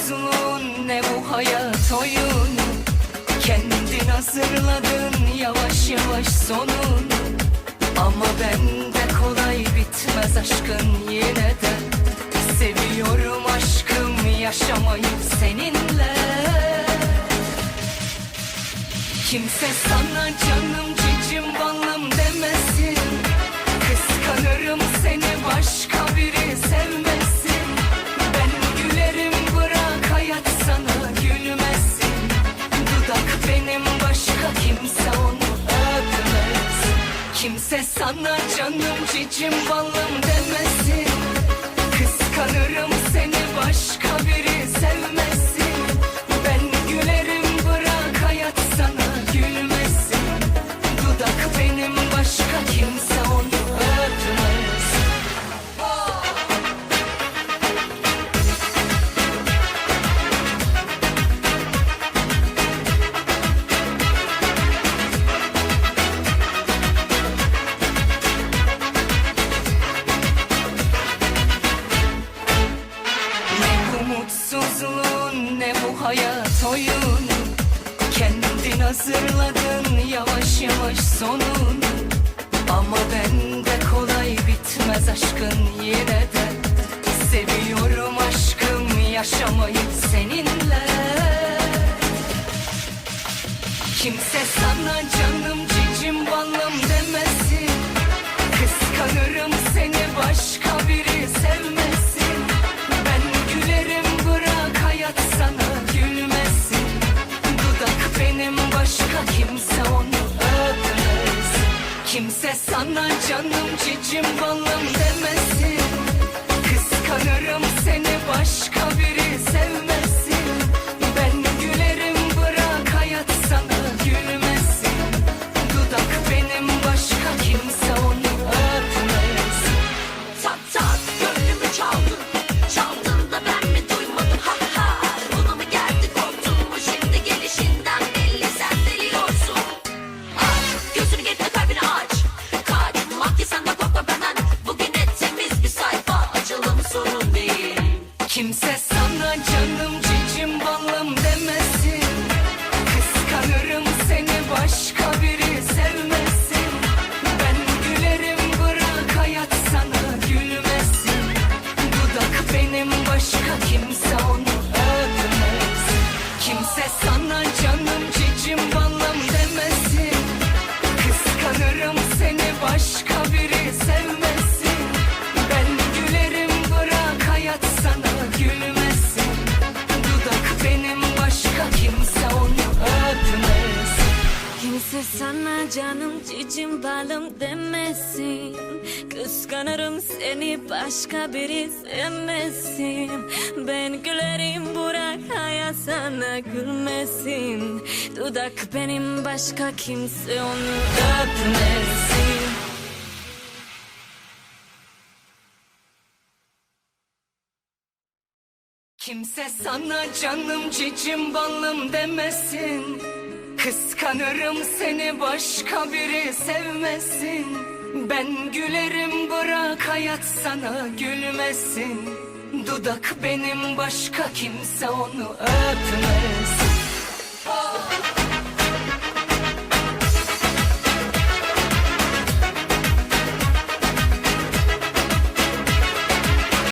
mutsuzluğun ne bu hayat oyunu Kendin hazırladın yavaş yavaş sonunu Ama bende kolay bitmez aşkın yine de. Seviyorum aşkım yaşamayı seninle. Kimse sana canım cicim balım demesin. Kıskanırım seni başka biri sevmesin cicim balım mutsuzluğun ne bu hayat oyunu Kendin hazırladın yavaş yavaş sonunu Ama bende kolay bitmez aşkın yine de. Seviyorum aşkım yaşamayı seninle. Kimse sana başka kimse onu öpmesin Kimse sana canım cicim balım demesin Kimse canım cicim balım demesin. Kıskanırım seni başka biri sevmesin. Ben gülerim bırak hayat sana gülmesin. Dudak benim başka kimse onu öpmesin. Kimse sana canım cicim balım demesin Kıskanırım seni başka biri sevmesin. Ben gülerim bırak hayat sana gülmesin. Dudak benim başka kimse onu öpmesin